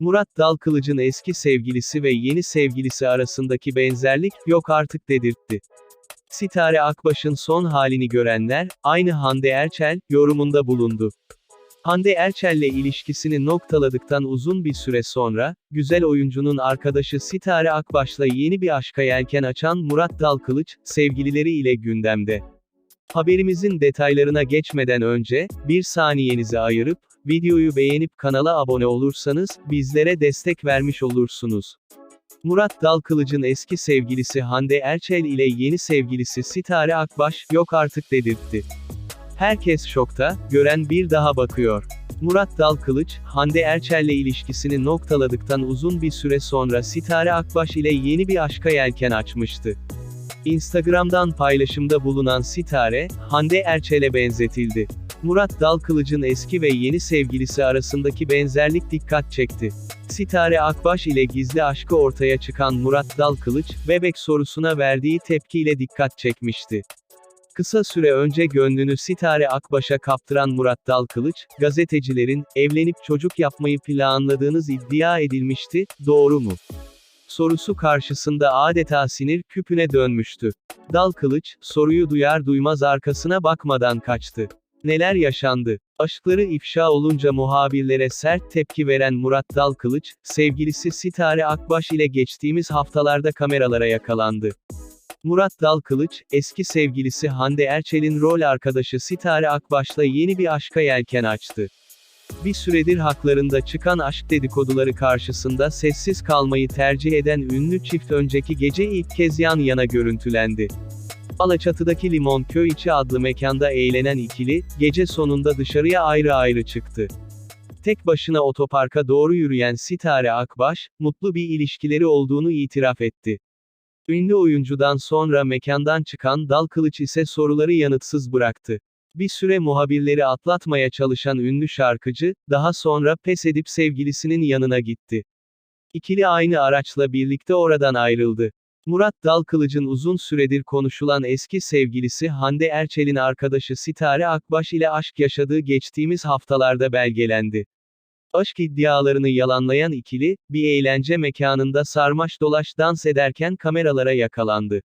Murat Dalkılıç'ın eski sevgilisi ve yeni sevgilisi arasındaki benzerlik, yok artık dedirtti. Sitare Akbaş'ın son halini görenler, aynı Hande Erçel, yorumunda bulundu. Hande Erçel'le ilişkisini noktaladıktan uzun bir süre sonra, güzel oyuncunun arkadaşı Sitare Akbaş'la yeni bir aşka yelken açan Murat Dalkılıç, sevgilileri ile gündemde. Haberimizin detaylarına geçmeden önce, bir saniyenizi ayırıp, videoyu beğenip kanala abone olursanız, bizlere destek vermiş olursunuz. Murat Dalkılıç'ın eski sevgilisi Hande Erçel ile yeni sevgilisi Sitare Akbaş, yok artık dedirtti. Herkes şokta, gören bir daha bakıyor. Murat Dalkılıç, Hande Erçel'le ilişkisini noktaladıktan uzun bir süre sonra Sitare Akbaş ile yeni bir aşka yelken açmıştı. Instagram'dan paylaşımda bulunan Sitare, Hande Erçel'e benzetildi. Murat Dalkılıç'ın eski ve yeni sevgilisi arasındaki benzerlik dikkat çekti. Sitare Akbaş ile gizli aşkı ortaya çıkan Murat Dalkılıç, bebek sorusuna verdiği tepkiyle dikkat çekmişti. Kısa süre önce gönlünü Sitare Akbaş'a kaptıran Murat Dalkılıç, gazetecilerin, evlenip çocuk yapmayı planladığınız iddia edilmişti, doğru mu? Sorusu karşısında adeta sinir küpüne dönmüştü. Dalkılıç, soruyu duyar duymaz arkasına bakmadan kaçtı. Neler yaşandı? Aşkları ifşa olunca muhabirlere sert tepki veren Murat Dalkılıç, sevgilisi Sitare Akbaş ile geçtiğimiz haftalarda kameralara yakalandı. Murat Dalkılıç, eski sevgilisi Hande Erçel'in rol arkadaşı Sitare Akbaş'la yeni bir aşka yelken açtı. Bir süredir haklarında çıkan aşk dedikoduları karşısında sessiz kalmayı tercih eden ünlü çift önceki gece ilk kez yan yana görüntülendi. Alaçatı'daki Limon Köy içi adlı mekanda eğlenen ikili, gece sonunda dışarıya ayrı ayrı çıktı. Tek başına otoparka doğru yürüyen Sitare Akbaş, mutlu bir ilişkileri olduğunu itiraf etti. Ünlü oyuncudan sonra mekandan çıkan Dalkılıç ise soruları yanıtsız bıraktı. Bir süre muhabirleri atlatmaya çalışan ünlü şarkıcı, daha sonra pes edip sevgilisinin yanına gitti. İkili aynı araçla birlikte oradan ayrıldı. Murat Dalkılıç'ın uzun süredir konuşulan eski sevgilisi Hande Erçel'in arkadaşı Sitare Akbaş ile aşk yaşadığı geçtiğimiz haftalarda belgelendi. Aşk iddialarını yalanlayan ikili, bir eğlence mekanında sarmaş dolaş dans ederken kameralara yakalandı.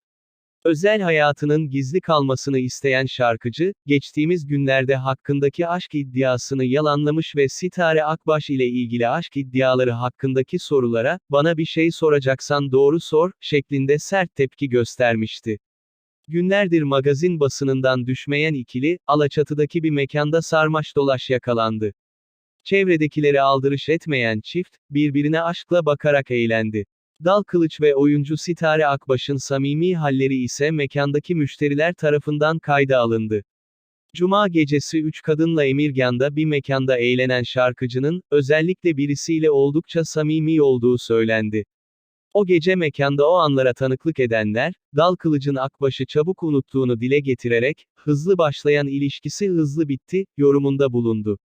Özel hayatının gizli kalmasını isteyen şarkıcı, geçtiğimiz günlerde hakkındaki aşk iddiasını yalanlamış ve Sitare Akbaş ile ilgili aşk iddiaları hakkındaki sorulara, bana bir şey soracaksan doğru sor, şeklinde sert tepki göstermişti. Günlerdir magazin basınından düşmeyen ikili, Alaçatı'daki bir mekanda sarmaş dolaş yakalandı. Çevredekileri aldırış etmeyen çift, birbirine aşkla bakarak eğlendi. Dal Kılıç ve oyuncu Sitare Akbaş'ın samimi halleri ise mekandaki müşteriler tarafından kayda alındı. Cuma gecesi üç kadınla Emirgan'da bir mekanda eğlenen şarkıcının, özellikle birisiyle oldukça samimi olduğu söylendi. O gece mekanda o anlara tanıklık edenler, Dal Kılıç'ın Akbaş'ı çabuk unuttuğunu dile getirerek, hızlı başlayan ilişkisi hızlı bitti, yorumunda bulundu.